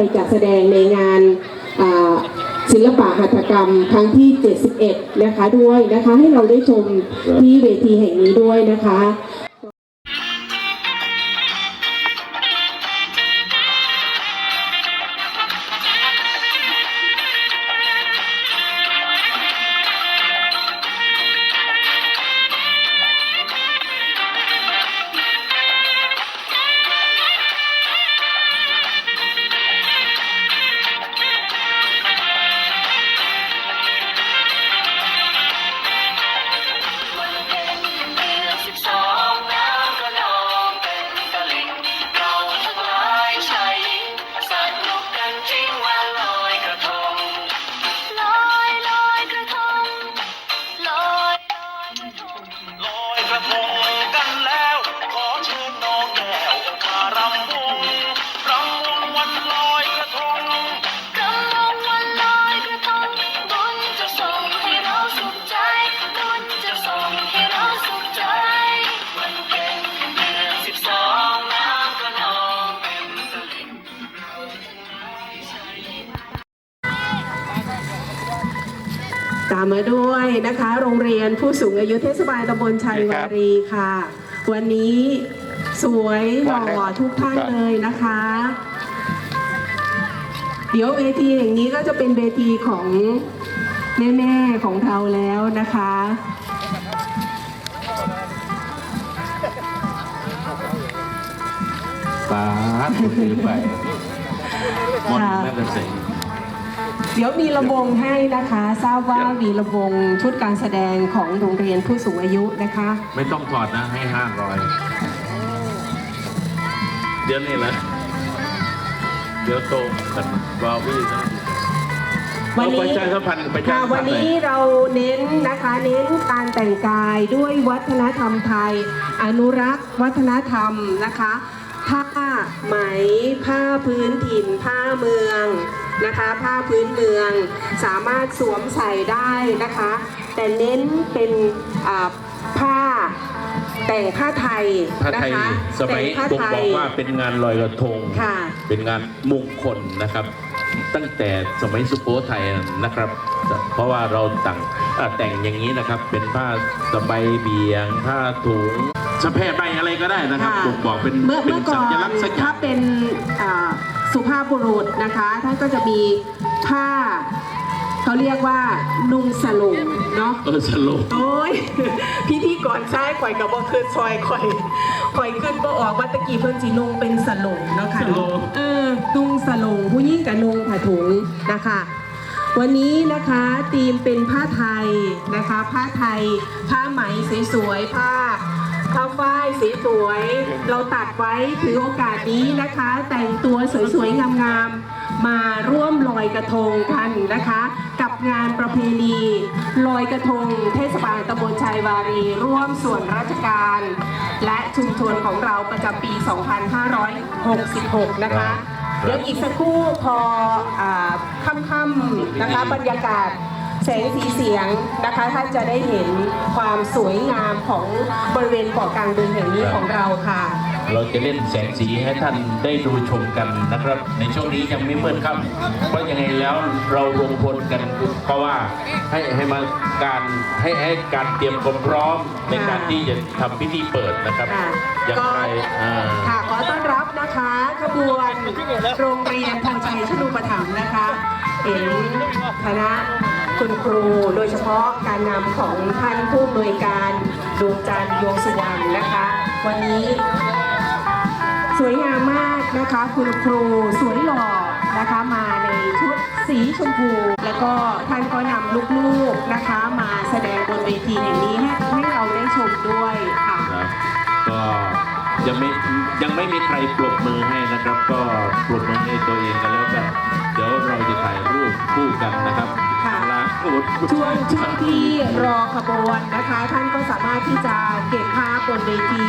ไปจัดแสดงในงานศิลปะหัตถกรรมครั้งที่ 71 นะคะด้วยนะคะให้เราได้ชมที่เวทีแห่งนี้ด้วยนะคะ ตามมาด้วยนะคะ โรงเรียนผู้สูงอายุเทศบาลตำบลชัยวารีค่ะ วันนี้สวยหล่อทุกท่านเลยนะคะ เดี๋ยวเวทีอย่างนี้ก็จะเป็นเวทีของแม่ๆของเราแล้วนะคะป้าดคุณซื้อไปมอนแม่กระเสงเดี๋ยวมีระวงให้นะคะ ทราบว่ามีระวงชุดการแสดงของโรงเรียนผู้สูงอายุนะคะ ไม่ต้องถอดนะให้ห้าร้อยเดี๋ยวนี่แหละเดี๋ยวโตกันบาวี่นะวันนี้เอาประชาสัมพันธ์ประชาค่ะสัมพัวันนธ์หน่อยนี้เราเน้นนะคะเน้นการแต่งกายด้วยวัฒนธรรมไทย อนุรักษ์วัฒนธรรมนะคะ ผ้าไหมผ้าพื้นถิ่นผ้าเมืองนะคะ ผ้าพื้นเมืองสามารถสวมใส่ได้นะคะ แต่เน้นเป็นอ่าผ้าแต่งผ้าไทยผ้านะไทยคะสมัยแต่งผ้าผมไทบอกยว่าเป็นงานลอยกระทงค่ะเป็นงานมงคลนะครับ ตั้งแต่สมัยสุโขทัยนะครับ เพราะว่าเราแต่งอ่าแต่งอย่างนี้นะครับ เป็นผ้าสบายเบียง ผ้าถุงสะแพร่ใบอะไรก็ได้นะครับค่ะผมบอกเป็นเมื่อเป็นเมื่อก่สัอนญลักษณ์สักอย่าถ้างเป็นอ่า สุภาพบุรุษนะคะ ท่านก็จะมีผ้าเขาเรียกว่านุ่งสลุงเนาะเออสโลว์โอ้ยพิธีก่อนซ้ายข่อยกับบ่คือซอยข่อยข่อยขึ้นบ่ออกว่าตะกี้เพิ่นสินุ่งเป็นสลุงเนาะค่ะเนาะเออนุ่งสลุงผู้หญิงกับนุ่งผ้าถุงนะคะวันนี้นะคะธีมเป็นผ้าไทยนะคะ ผ้าไทย ผ้าไหมสวยๆผ้า ผ้าฝ้ายสีสวยๆเราตัดไว้ถือโอกาสนี้นะคะ แต่งตัวสวยๆงามๆมาร่วมลอยกระทงกันนะคะ กับงานประเพณีลอยกระทง เทศบาลตำบลชัยวารี ร่วมส่วนราชการ และชุมชนของเราประจำปี 2566 นะคะ เดี๋ยวอีกสักครู่พออาค่ำๆนะคะบรรยากาศ แสงสีเสียงนะคะท่านจะได้เห็นความสวยงามของบริเวณเกาะกลางดึงแห่งนี้ของเราค่ะ เราจะเล่นแสงสีให้ท่านได้ดูชมกันนะครับ ในช่วงนี้ยังไม่มืดครับ เพราะยังไงแล้วเราลงพลกันเพราะว่าให้ให้มาการให้ให้การเตรียมความพร้อมในการที่จะทำพิธีเปิดนะครับค่ะอย่างไรก็อ่า ค่ะขอต้อนรับนะคะขบวนโรงเรียนพงชัยชนุปถัมภ์นะคะ เห็นคณะ คุณครู โดยเฉพาะการนำของท่านผู้อำนวยการดวงจันทร์ดวงสุวรรณนะคะ วันนี้สวยงามมากนะคะ คุณครูสวยหล่อนะคะมาในชุดสีชมพู แล้วก็ท่านก็นำลูกๆนะคะ มาแสดงบนเวทีแห่งนี้ให้ให้เราได้ชมด้วยค่ะครับก็ยังไม่ยังไม่มีใครปรบมือให้นะครับ ก็ปรบมือให้ตัวเองกันแล้วกันเดี๋ยวเราจะถ่ายรูปคู่กันนะครับค่ะลาพูด ช่วงช่วงที่รอขบวนนะคะ ท่านก็สามารถที่จะเก็บภาพบนเวที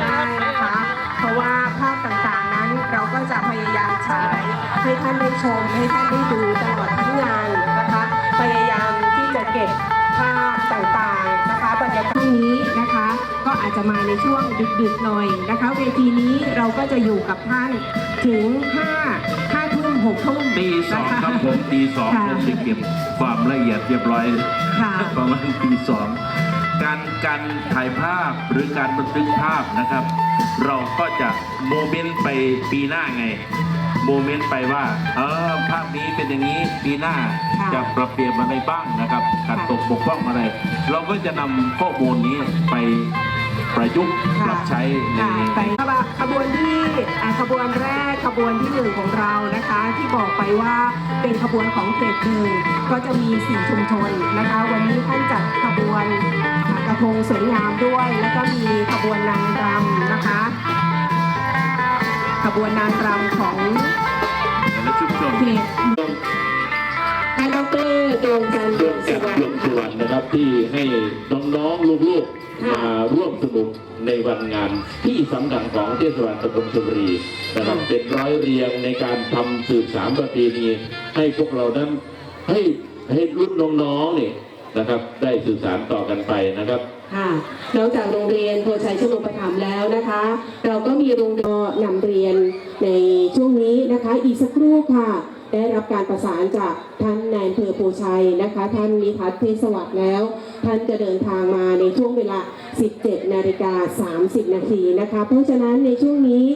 ได้นะคะ เพราะว่าภาพต่างๆนั้นเราก็จะพยายามฉายให้ท่านได้ชมให้ท่านได้ดูตลอดทั้งงานนะคะ พยายามที่จะเก็บภาพต่างๆนะคะบรรยากาศนี้นะคะ ก็อาจจะมาในช่วงดึกๆหน่อยนะคะ เวทีนี้เราก็จะอยู่กับท่านถึง5 5ทุ่มห กทุ่มตีสองนะะครับผมตีสองค่ะผมจะเก็บความละเอียดเรียบร้อยค่ะประมาณตีสองการการถ่ายภาพหรือการบันทึกภาพนะครับ เราก็จะโมเมนต์ไปปีหน้าไงโมเมนต์ไปว่าเออภาพนี้เป็นอย่างนี้ปีหน้าค่ะจะปรับเปลี่ยนอะไรบ้างนะครับการตกบกพร่องอะไร เราก็จะนำข้อมูลนี้ไป ประยุกต์ปรับใช้ในค่ะไปขบวนที่อ่าขบวนแรกขบวนที่หนึ่งของเรานะคะ ที่บอกไปว่าเป็นขบวนของเขตหนึ่งก็จะมีสี่ชุมชนนะคะ วันนี้ท่านจัดขบวนอ่ากระทงสวยงามด้วย แล้วก็มีขบวนนางรำนะคะ ขบวนนางรำของแต่ละชุมชนเขตท่านดร ดวงจันทร์ดร่ววงมสกันวัสรวมดิ์ส่วนนะครับที่ให้น้องๆลูกๆมาร่วมสนุกในวันงานที่สำคัญของเทศบาลตำบลชลบุรีนะครับเป็นร้อยเรียงในการทำสืบสามประเพณีให้พวกเรานั้นให้ให้รุ่นน้องๆเนี่ยนะครับได้สื่อสารต่อกันไปนะครับค่ะนอกจากโรงเรียนโพชัยชโลประถมภ์แล้วนะคะ เราก็มีโรงเรียนนำเรียนในช่วงนี้นะคะ อีกสักครู่ค่ะ ได้รับการประสานจากท่าน นายอำเภอโพชัยนะคะ ท่านนิทัศน์เทศวัสดิ์แล้ว ท่านจะเดินทางมาในช่วงเวลา 17 นาฬิกา 30 นาทีนะคะ เพราะฉะนั้นในช่วงนี้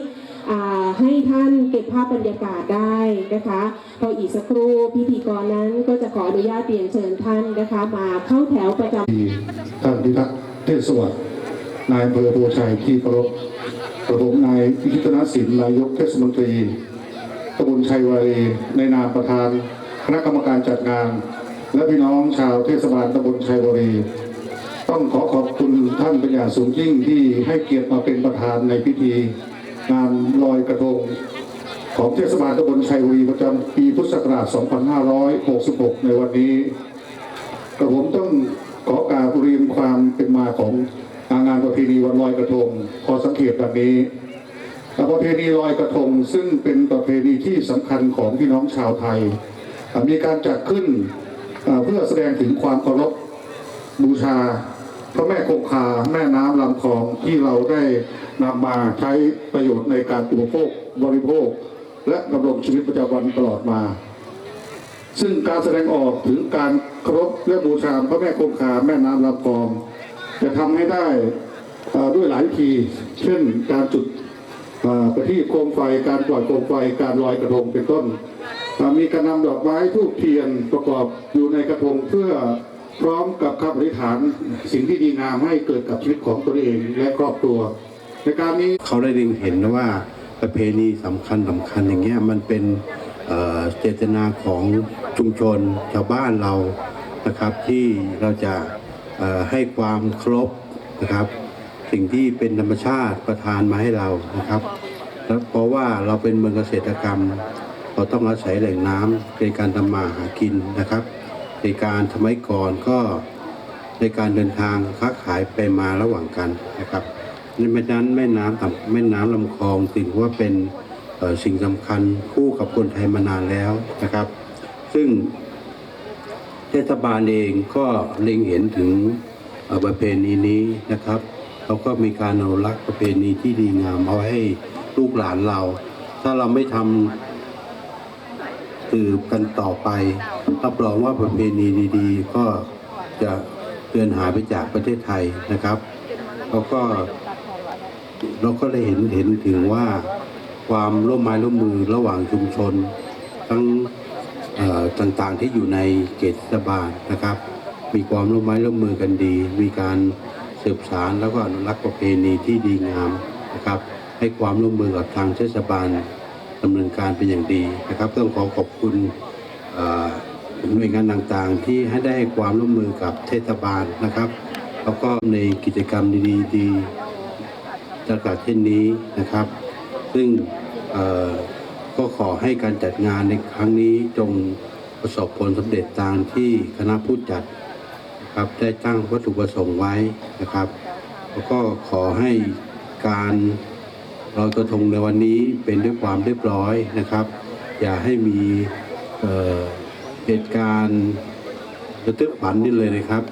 ให้ท่านเก็บภาพบรรยากาศได้นะคะพออีกสักครู่พิธีกรนั้นก็จะขออนุญาตเรียนเชิญท่านนะคะ มาเข้าแถวประจำท่านพิทักษ์เทศสวัสดิ์นายอำเภอโพชัยที่เคารพกระผมนายพิชิตนศิลป์นายกเทศมนตรีตำบลชัยวารีในนามประธาน คณะกรรมการจัดงาน และพี่น้องชาวเทศบาลตำบลชัยวารี ต้องขอขอบคุณท่านเป็นอย่างสูงยิ่งที่ให้เกียรติมาเป็นประธานในพิธี งานลอยกระทง ของเทศบาลตำบลชัยวารีประจำปีพุทธศักราช 2566 ในวันนี้กระผมต้องขอกรารเรียนความเป็นมาของงานประเพณีวันลอยกระทงขอสังเกตแบบนี้ประเพณีลอยกระทงซึ่งเป็นประเพณีที่สำคัญของพี่น้องชาวไทย มีการจัดขึ้นเพื่อแสดงถึงความเคารพบูชา พระแม่คงคาแม่น้ำลำคลองที่เราได้นำมาใช้ประโยชน์ในการอุปโภคบริโภค และดำรงชีวิตประจำวันตลอดมา ซึ่งการแสดงออกถึงการเคารพและบูชาพระแม่คงคาแม่น้ำลำคลอง จะทำให้ได้ด้วยหลายวิธีเช่นการจุดประทีปโคมไฟ การปล่อยโคมไฟ การลอยกระทงเป็นต้น มีการนำดอกไม้ทูบเทียนประกอบอยู่ในกระทงเพื่อพร้อมกับคำอธิษฐานสิ่งที่ดีงามให้เกิดกับชีวิตของตนเองและครอบครัว ในการนี้เขาได้เล็งเห็นนะว่าประเพณีสำคัญสำคัญอย่างเงี้ยมันเป็นเจตนาของชุมชนชาวบ้านเรานะครับที่เราจะให้ความเคารพนะครับ สิ่งที่เป็นธรรมชาติประทานมาให้เรานะครับ แล้วเพราะว่าเราเป็นเมืองเกษตรกรรม เราต้องอาศัยแหล่งน้ำในการทำมาหากินนะครับ ในการสมัยก่อนก็ในการเดินทางค้าขายไปมาระหว่างกันนะครับในแม่น้ำแม่น้ำแม่น้ำลำคลองถือว่าเป็นสิ่งสำคัญคู่กับคนไทยมานานแล้วนะครับ ซึ่งเทศบาลเองก็เล็งเห็นถึงประเพณีนี้นะครับเราก็มีการอนุรักษ์ประเพณีที่ดีงามเอาให้ลูกหลานเรา ถ้าเราไม่ทำ สืบกันต่อไป รับรองว่าประเพณีดีๆ ก็จะเลือนหายไปจากประเทศไทยนะครับแล้วก็เราก็ได้เห็นเห็นถึงว่าความร่วมไม้ร่วมมือระหว่างชุมชน ทั้งต่างๆที่อยู่ในเขตเทศบาลนะครับ มีความร่วมไม้ร่วมมือกันดี มีการสืบสารแล้วก็อนุรักษ์ประเพณีที่ดีงามนะครับ ให้ความร่วมมือกับทางเทศบาล ดำเนินการเป็นอย่างดีนะครับ ต้องขอขอบคุณหน่วยงานต่างๆ ที่ให้ได้ความร่วมมือกับเทศบาลนะครับ แล้วก็ในกิจกรรมดีๆจัดการเช่นนี้นะครับ ซึ่งก็ขอให้การจัดงานในครั้งนี้จงประสบผลสำเร็จตามที่คณะผู้จัดครับได้ตั้งวัตถุประสงค์ไว้นะครับ แล้วก็ขอให้การ ลอยกระทงในวันนี้เป็นด้วยความเรียบร้อยนะครับ อย่าให้มีเเหตุการณ์ระทึกขวัญนี่เลยนะครับ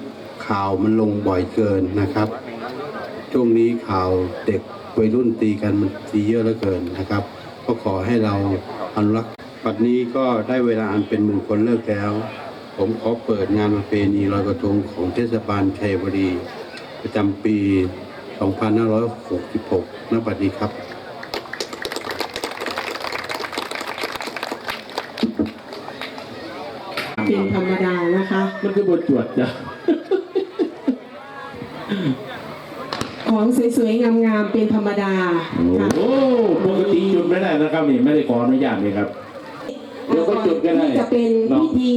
ข่าวมันลงบ่อยเกินนะครับ ช่วงนี้ข่าวเด็กวัยรุ่นตีกันมันตีเยอะเหลือเกินนะครับ ก็ขอให้เราอนุรักษ์บัดนี้ก็ได้เวลาอันเป็นมงคลเลิกแล้ว ผมขอเปิดงานประเพณีลอยกระทงของเทศบาลชัยบุรีประจำปี 2566 ณ บัดนี้ครับ เป็นธรรมดานะคะ มันคือบทจวดจ้ะของสวยๆงามๆเป็นธรรมดาค่ะโอ้ปกติจุดไม่ได้นะครับนี่ไม่ได้ขออนุญาตเลยครับ เดี๋ยวก็จุดก็ได้นี่จะเป็นเนาะพิธี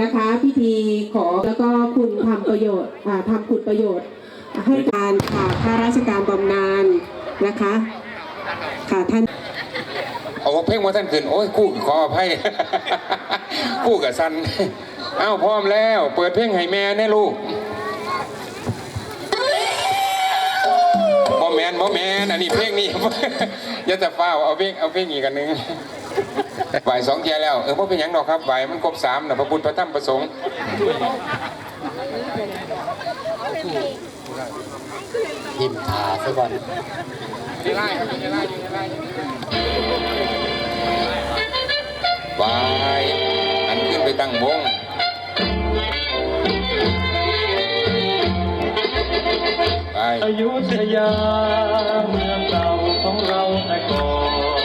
นะคะ พิธีขอแล้วก็คุณทำประโยชน์อ่าทำคุณประโยชน์ ให้การค่ะข้าราชการบำนาญนะคะค่ะท่านเอาเพลงมาท่านขึ้นโอ้ยกู้ขออภัยกู้กับสันเอ้าพร้อมแล้ว เปิดเพลงให้แม่แน่ลูกบอแมนบอแมนอันนี้เพลงนี้ อย่าจะเฝ้าวเอาเพลงเอาเพลงอีกกันหนึ่งบ่ายสองเทียแล้ว เออพ่เป็นหยังดอกครับบ่ายมันครบสามนะพระพุทธพระธรรมพระสงฆ์ยิ้มทาซะก่อนบายอันขึ้นไปตั้งวง อยุธยาเมืองเก่าของเราแต่ก่อน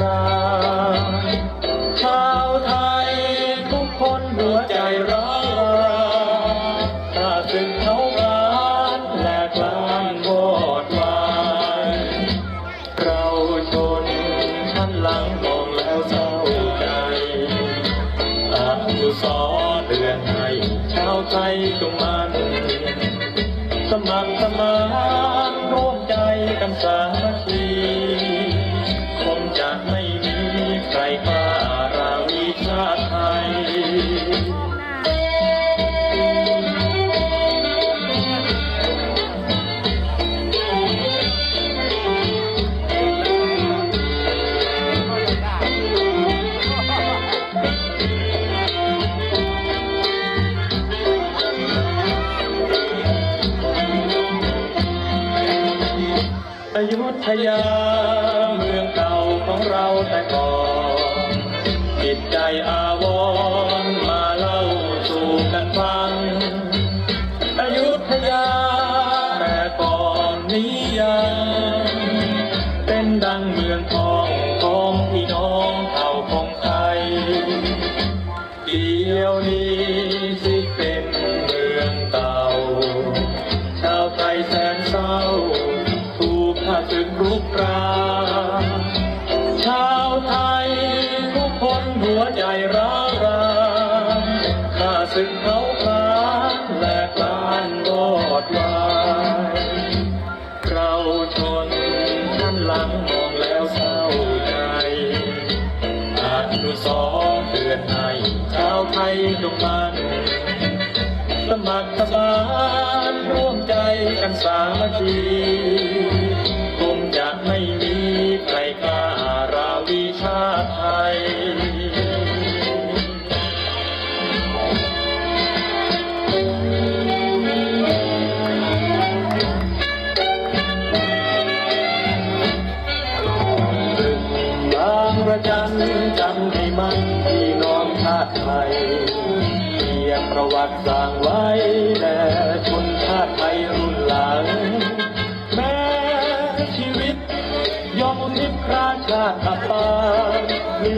รุ ร นนี้ยังเป็นดังเมืองทองของพี่น้องเผ่าของไทยเดียวนี้ นุสรณ์เตือนให้ชาวไทยจงมันสมัครสมานร่วมใจกันสามัคคี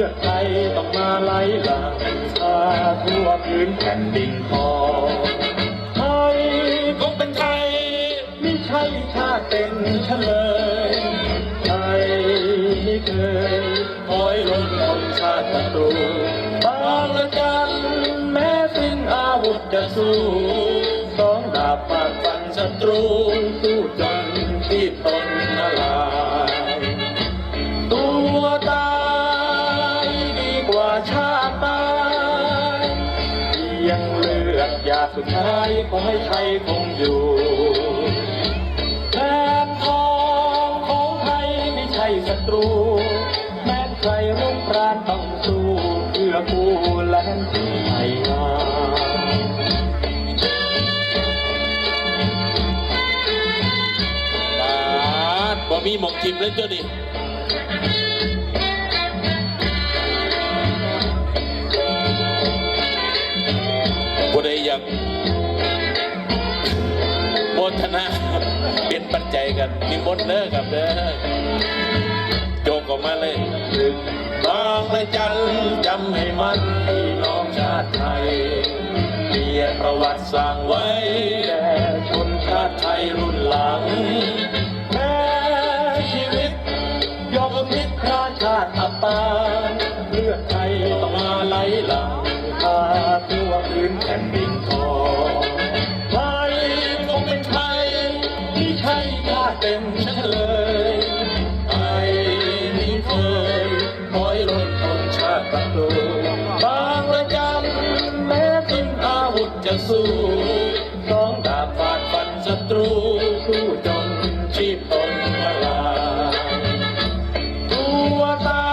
ลือดไทยต้องมาไหลหลังชาทั่วพื้นแผ่นดินทองไทยคงเป็นไทยไม่ใช่ชาติเป็นเฉลยไทยไม่เคยคอยล้มคนชาติศัตรูบางละกันแม้สิ้นอาวุธจะสู้สองดาบปาดฟันศัตรู ยดีกว่าชาติตายเพียงเลืหยาสุดท้ายขอให้ไทยคงอยู่แทนทองของไทยไม่ใช่ศัตรู แม้ใครรุกรานต้องสู้เพื่อกู้แลนที่ไทยงามบาดบ่มีหมองทิมเลยเจ้าดิ ป็นปัจจัยกันนิมนเด้อครับเด้อโจกออกมาเลยบางระจันจำให้มันพี่น้องชาติไทยเรียนประวัติสร้างไว้แด่ชนชาติไทยรุ่นหลังแม้ชีวิตยอมพิษพระชาติอับปางเลือดไทยต้องมาไหลหลังพาทั่วพื้นแผ่นดิน บางระจำแม้สิ้นอาวุธจะสู้น้องดาบฟาดฟันศัตรูสู้จนชีพตนละลายตัวตา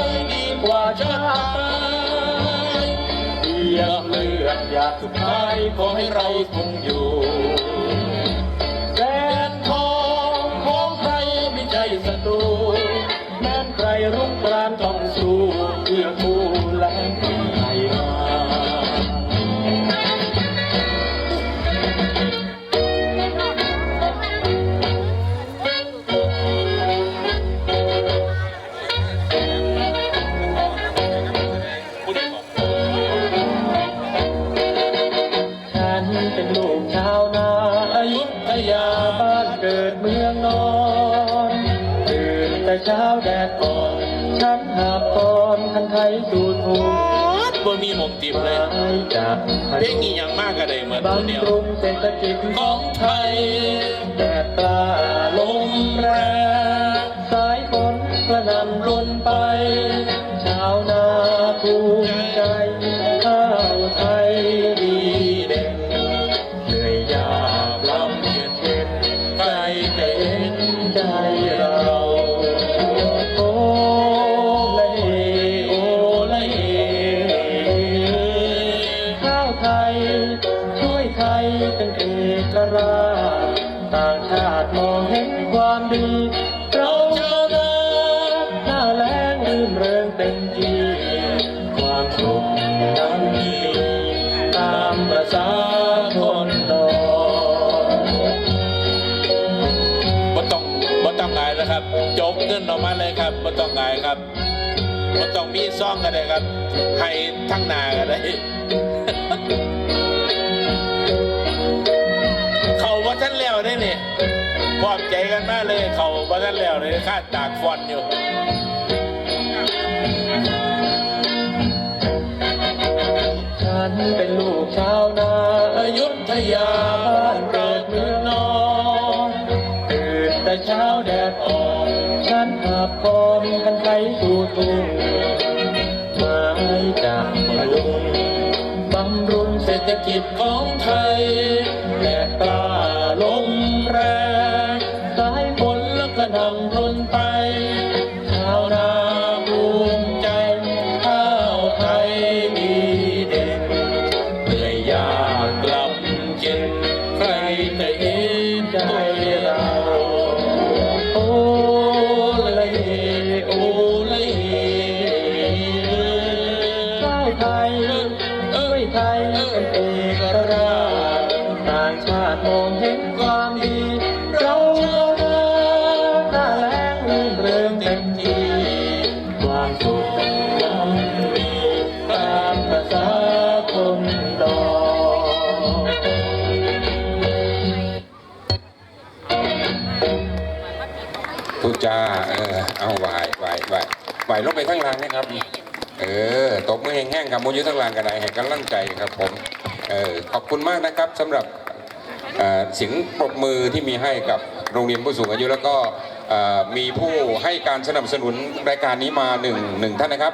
ยดีกว่าชาติตายเพียงเลือดหยาดสุดท้ายขอให้เราคงอยู่ กก็ได้เหมือนตัวเดียวบำรุงเศรษฐกิจของไทยแดดกล้าลมแรงสายฝนกระหน่ำรุนไป ชาวนาภู ต้องงายแล้วครับ จกเงินออกมาเลยครับบ่ต้องงายครับบ่ต้องมีซ่องก็ได้ครับ ให้ทั้งนาก็ได้เขาว่าท่านแล้วได้นี่พร้อมใจกันมากเลย เขาว่าท่านแล้วเลยคาดตากฟอนอยู่ฉันเป็นลูกชาวนาอยุทยา กอนกันไปสู่ทุ่งไม้จากมลุงบำรุงเศรษฐกิจของไทย ลงไปทั้งรางนะครับ เออตบมือแห้งๆครับมูยุทั้งรางกันได้ให้กำลังใจครับผม เออขอบคุณมากนะครับสำหรับเอ่อเสียงปรบมือที่มีให้กับโรงเรียนผู้สูงอายุแล้วก็เอ่อมีผู้ให้การสนับสนุนรายการนี้มาหนึ่งหนึ่งท่านนะครับ